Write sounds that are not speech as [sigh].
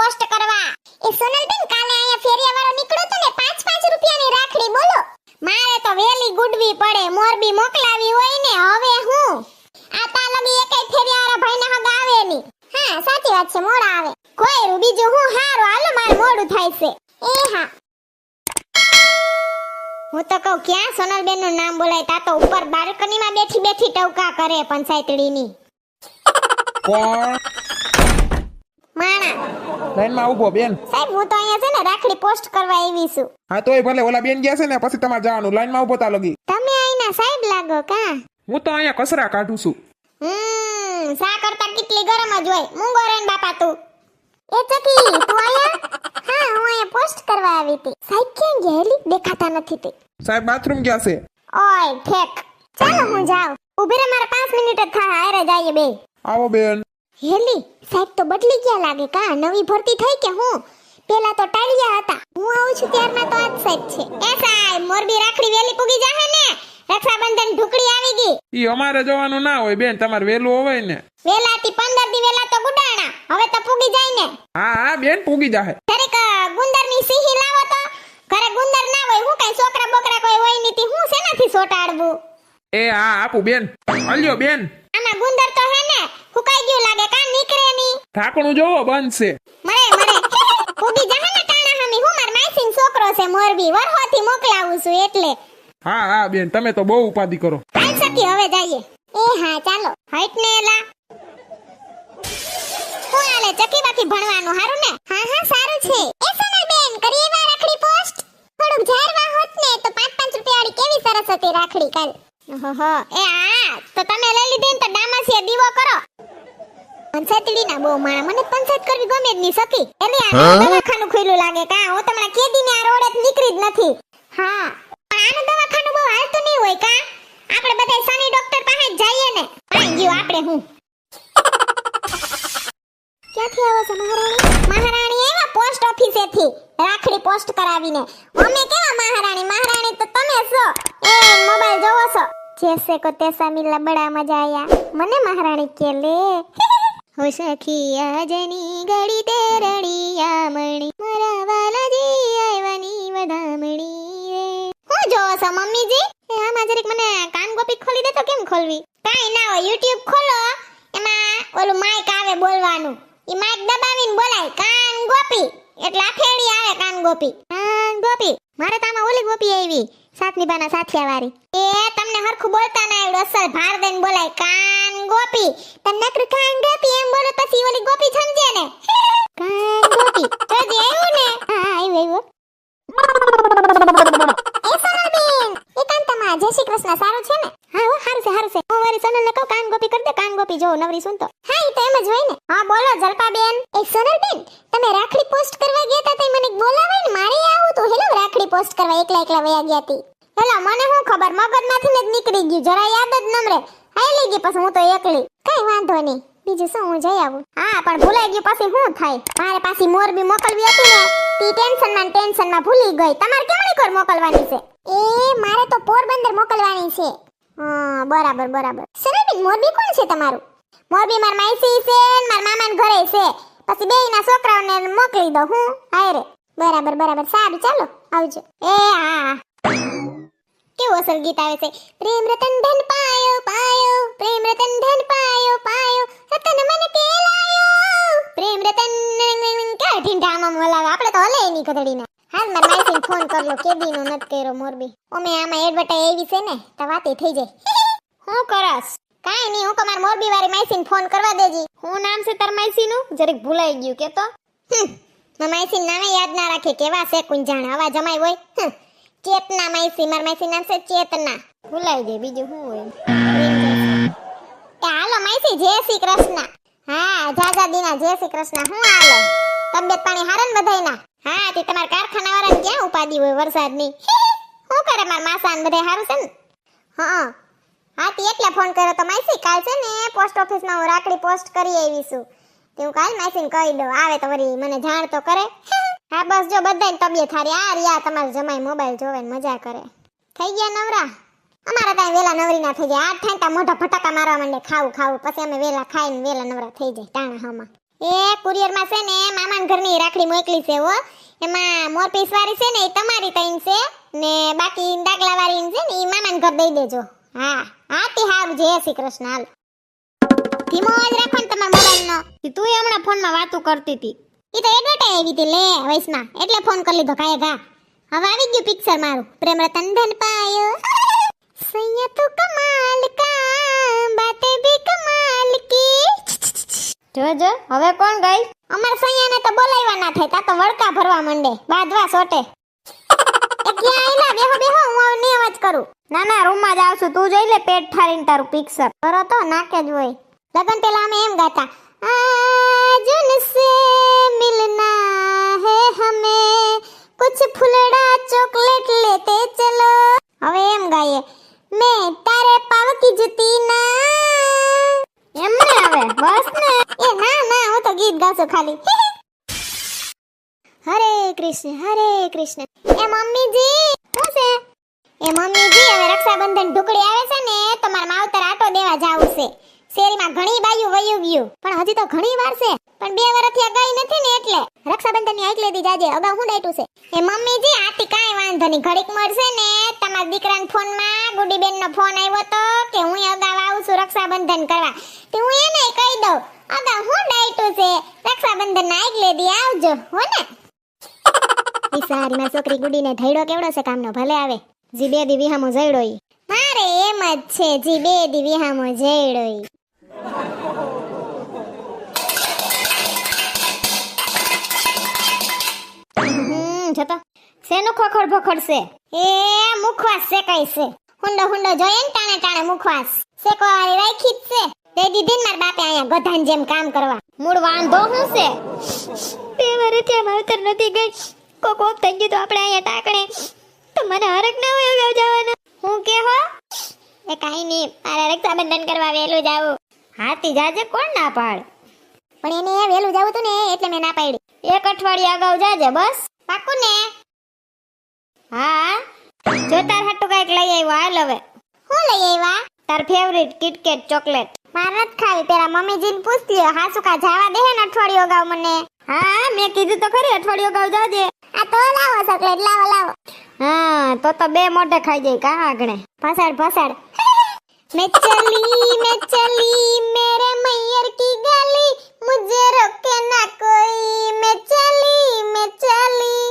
Post કરવા. એ સોનલબેન કાલે અહીંયા ફેરિયાવાળો નીકળો તો ને 5 5 રૂપિયાની રાખડી, બોલો. મારે તો વેલી ગુડવી પડે, મોરબી મોકલાવી હોય ને, હવે હું? આ તા લગી એકેય ફેરિયાવાળા ભાઈને હગ આવે ની હા, સાચી વાત છે, મોડા આવે. કોઈ રૂ બીજું હું? હારું, હાલો, મારે મોડું થાય છે. એ હા. હું તો કહું, ક્યાં સોનલબેનનું નામ બોલાય? તા તો ઉપર બાલ્કનીમાં બેઠી બેઠી ટવકા કરે પંચાયતડીની. કોણ? માણા. લાઈનમાં ઊભો બેન. સાહેબ હું તો અહીંયા છે ને રાખડી પોસ્ટ કરવા આવી છું. હા તોય ભલે ઓલા બેન ગયા છે ને પછી તમારે જવાનું. લાઈનમાં ઊભો તા લગી. તમે અહીંના સાહેબ લાગો કા? હું તો અહીંયા કસરા કાઢું છું. હમ સા કરતા કેટલી ગરમ જ હોય. મૂંગો રેન બાપા તું. એ ચકી તું આયા હા હું અહીંયા પોસ્ટ કરવા આવી હતી. સાહેબ ક્યાં ગયેલી દેખાતા નથી તે. સાહેબ બાથરૂમ ગયા છે. ઓય ઠેક. ચાલો હું જાઉં. ઊભી રે મારે 5 મિનિટ જ થાય. હારે જઈએ બે. આવો બેન. હેલી સાહેબ તો બદલી ગયા લાગે કા? નવી ભરતી થઈ કે હું? પેલા તો ટાળિયા હતા. હું આવું છું ત્યારના તો આજ સાહેબ છે. એ સાહેબ મોરબી રાખડી વેલી પૂગી જાહે ને? રક્ષાબંધન ઢુકડી આવી ગઈ. ઈ અમારે જવાનું ના હોય બેન તમારે વેલું હોય ને. વેલાથી 15 દી વેલા તો ગુડાણા. હવે તો પૂગી જાય ને. હા હા બેન પૂગી જાહે. દરેક ગુંદરની સીહી લાવો તો. ઘરે ગુંદર ના હોય હું કઈ છોકરા બોકરા કોઈ હોય નીતી હું શેનાથી સોટાડવું? એ હા આપું બેન. અલ્યો બેન. આમાં ગુંદર તો હે ફુકાઈ ગયું લાગે કા નીકળે ની ઢાંકણું જોવો બંધ છે. મરે મરે પૂગી જાહે ને ટાણા હમી હું માર માસીન છોકરો છે મોરબી. વરહોથી મોકલાવું છું એટલે. હા હા બેન તમે તો બહુ ઉપાધિ કરો. હાલ સખી હવે જઈએ. એ હા ચાલો. હટ ને એલા. હું આલે ચકી બાકી ભણવાનું હારું ને? હા હા સારું છે. એ સોનલ બેન કરીએ રાખડી પોસ્ટ થોડુંક ઝારવા હોત ને તો 5 5 રૂપિયા વાળી કેવી સરસ હતી રાખડી કાલ. ઓહો એ આ તો તમે લઈ લીધી ને તો ડામાસીએ દીવો કરો. પંચાયતડી ના બહુ માણા. મને પંચાયત કરવી ગમે જ નહીં સકી એટલે આ દવાખાનું ખુલ્લું લાગે કા? હું તમારા કેદી ને આ રોડે નીકળી જ નથી. હા. પણ આનું દવાખાનું બહુ હાલતું નહીં હોય કા? આપણે બધા સની ડોક્ટર પાસે જ જઈએ ને. આઈ ગયું આપણે હું. ક્યાંથી આવો છો મહારાણી? મહારાણી એવા પોસ્ટ ઓફિસેથી. રાખડી પોસ્ટ કરાવીને. અમે કેવા મહારાણી? મહારાણી તો તમે છો. એ મોબાઈલ જોવો છો. જૈસે કો તૈસા મિલા બડા મજા આયા. મને મહારાણી કે લે હો સખિયા જની ગડી તે રડિયા મણી મારા વાલાજી આવ્યાની વધામણી રે. હું જોવો છો મમ્મીજી? એ આમાં જરીક મને કાન ગોપી ખોલી દે તો કેમ ખોલવી? કાઈ ના હોય યુટ્યુબ ખોલો. એમાં ઓલું માઈક આવે બોલવાનું. ઈ માઈક દબાવીને બોલાય. કાન ગોપી. એટલે આખેડી આવે કાન ગોપી. કાન ગોપી. મારે તો આમાં ઓલી ગોપી આવી સાતની બાના સાથિયા વાળી એ હરખું બોલતા ના આવડે. અસલ ભાર દઈને બોલાય. કાન ગોપી. તમને નકર કાન ગોપી એમ બોલે પછી ઓલી ગોપી સમજે ને. કાન ગોપી. તો જે આવ્યું ને. હા આવ્યું આવ્યું. જય શ્રી કૃષ્ણ સારું છે ને? હા, હો, સારું છે સારું છે. હું મારી સોનલને કહું, કાન ગોપી કરી દે, કાન ગોપી જો નવરી સુનતો. હા એ તો એમ જ હોય ને. હા, બોલો, જલપાબેન. એ સોનલબેન, તમે રાખડી પોસ્ટ કરવા ગયા હતા તે મને બોલાવાય ને. મારે આવું તો. હેલો, રાખડી પોસ્ટ કરવા એકલા એકલા વયા ગયા હતી હેલો મને શું ખબર? મગજમાંથી ને જ નીકળી ગયું. જરા યાદ જ નમરે. હાઈ લઈ ગઈ પછી હું તો એકલી. કઈ વાંધો નહીં. બીજું શું, હું જઈ આવું? હા, પણ ભૂલાઈ ગયું પછી શું થાય? મારે પાછી મોરબી મોકલવી હતી ને, તી ટેન્શનમાં ટેન્શનમાં ભૂલી ગઈ. તમારે કેમણી કોર મોકલવાની છે? એ, મારે તો પોરબંદર મોકલવાની છે. હા, બરાબર બરાબર. સરાબેન મોરબી કોણ છે તમારું? મોરબી માર માઈસી છે માર મામાના ઘરે છે. પછી બેયના છોકરાઓને મોકલી દઉં હું. હાય રે. બરાબર બરાબર. સારું, ચાલો, આવજો. એ, હા હા. કેવું અસલ આવે છે? પ્રેમ રતન ધન પાયો પાયો, પ્રેમ રતન ધન પાયો પાયો, રતન મને કેલાયો. પ્રેમ રતન કે ઢીંઢામાં મોલાવે? આપણે તો હલે એની ગધડીના. હાલ માર માઈસીને ફોન કરલો કેદી નો નત કર્યો મોરબી. ઓમે આમાં એડવર્ટાઈ આવી છે ને, તો વાતે થઈ જાય. [laughs] હું કરસ? કાઈ નહીં, હું કમાર મોરબી વાળી માઈસીન ફોન કરવા દેજી. હું નામ છે તાર માઈસીનું જરીક ભૂલાઈ ગયું કે તો હમ, માર માઈસી નામે યાદ ના રાખે, કેવા છે કુંજાણ આવા જમાઈ હોય. ચેતના માઈસી માર માઈસી નામ છે ચેતના. ભૂલાઈ ગઈ, બીજું શું હોય? હાલો માઈસી, જય શ્રી કૃષ્ણ. હા જાજા દીના જય શ્રી કૃષ્ણ. હું હાલો? તબિયત પાણી હારન બધાયના? હા, તે તમાર કારખાના વાળાને ક્યાં ઉપાદી હોય વરસાદની? શું કરે માર માસાન બધાય હારું છે ને? હા. હા, તે એટલે ફોન કર્યો તો માઈસી, કાલ છે ને પોસ્ટ ઓફિસમાં હું રાખડી પોસ્ટ કરી આવી તે હું કાલ માસીને કહી દઉં. આવે તો વળી મને જાણ તો કરે. હા, બસ જો બધાની તબિયત હારી આ રહ્યા તમારે જમાઈ મોબાઈલ જોવે ને મજા કરે. થઈ ગયા નવરા? અમારા ત્યાં વેલા નવરી ના થઈ જાય આઠ થાય ત્યાં મોઢા ફટાકા મારવા માંડે. ખાવું ખાવું. પછી અમે વેલા ખાઈને વેલા નવરા થઈ જાય. ટાણા હમાં. એ કુરિયરમાં છે ને મામાના ઘરની રાખડી મોકલી છે, હો. એમાં મોરપીસ વાળી છે ને, એ તમારી તઈન છે ને, બાકી ડાકલા વાળી છે ને એ મામાના ઘર દઈ દેજો. હા. હા તે હારું. જય શ્રી કૃષ્ણ. હાલ. ધીમો અવાજ રાખો ને તમારા મોબાઈલનો. તું હમણાં ફોનમાં વાતું કરતી હતી ઈ તો એડવર્ટાઈઝ આવી હતી લે, વૈષ્ણવ. એટલે ફોન કરી લીધો કાય ઘા હવે આવી ગયું પિક્ચર મારું. પ્રેમ રતન ધન પાયો. સૈયા તો કમાલ કા, બાતે ભી કમાલ કી. જોજો હવે કોણ ગાય? અમાર સૈયાને તો બોલાવ્યા ના થાય, તા તો વળકા ભરવા માંડે. બાદવા સોટે હું અવાજ કરું. ના ના, રૂમમાં જ તું જોઈ લે, પેટ ઠારીને તારું પિક્ચર કરો તો નાકે જ હોય. લગન પેલા અમે એમ ગાતા આજ ઉનસે મિલના હે હમે કુછ ફૂલડા ચોકલેટ લેતે ચલો હવે એમ ગાઈએ મેં તારે પાવ કી જુતી ના એમને હવે બસ ને એ ના ના હું તો ગીત ગાઉં છું ખાલી હરે કૃષ્ણ હરે કૃષ્ણ એ મમ્મીજી શું છે એ મમ્મીજી હવે રક્ષાબંધન ઢુકડી આવે છે ને તો મારા માવતર આટો દેવા જાવું છે શેરીમાં ઘણી બાયું વયું ગયું. પણ હજી તો ઘણી વાર છે. પણ બે વર્ષથી આ ગઈ નથી ને એટલે. રક્ષાબંધનની આઈક લેતી જાજે. અગાઉ હું ડાયટું છે? એ મમ્મીજી, આથી કાંઈ વાંધો નહીં. ઘડીક મળશે ને તમારા દીકરાના ફોનમાં ગુડીબેન નો ફોન આવ્યો તો કે હું અગાઉ આવું છું રક્ષાબંધન કરવા. તે હું એને કહી દઉં. અગાઉ હું ડાયટું છે? રક્ષાબંધન ના આઈક લેતી આવજો. હો ને? [laughs] ઈ માં છોકરી ગુડીને ધૈડો કેવડો છે કામનો? ભલે આવે. જી બે દી વિહામો જઈડો મારે એમ જ છે. જી બે દી વિહામો જઈડો જતો શેનું ખોખડ ભખડ છે? એ મુખવાસ શેકાય છે? હુંડો હુંડો જોઈએ ને ટાણે ટાણે મુખવાસ. શેકવા વાળી રાખી જ છે. તે દીધી ને મારા બાપે અહીંયા ગધાન જેમ કામ કરવા. મૂળ વાંધો હું છે? બે વર્ષથી માવતર નથી ગઈ. કોક થઈ ગયું તો આપણે અહીંયા ટાકણે. તો મને હરક ના હોય જવાના. હું કે હો? એ કાંઈ નહીં. મારા રક્ષાબંધન કરવા વહેલું જાવું હાથી જાજે કોણ ના પાડ? પણ એને વહેલું જવું હતું ને એટલે મેં ના પાડી. એક અઠવાડિયા અગાઉ જાજે, બસ. પાકું ને? હા. જો તાર હાટુ કંઈક લઈ આવ્યો, હાલ હવે. હું લઈ આવ્યા? તાર ફેવરિટ કિટકેટ ચોકલેટ મારે નથી ખાવી, પેલા મમ્મીજીને પૂછ લ્યો હા શું કા જવા દે ને અઠવાડિયો અગાઉ મને? હા, મેં કીધું તો ખરી, અઠવાડિયું અગાઉ જાજે. આ તો લાવો ચોકલેટ લાવો લાવો. હા, તો તો બે મોઢે ખાઈ જાય, કા આગણે? ફસાડ ફસાડ मैं चली मैं चली मेरे मैयर की गली मुझे रोके ना कोई मैं चली मैं चली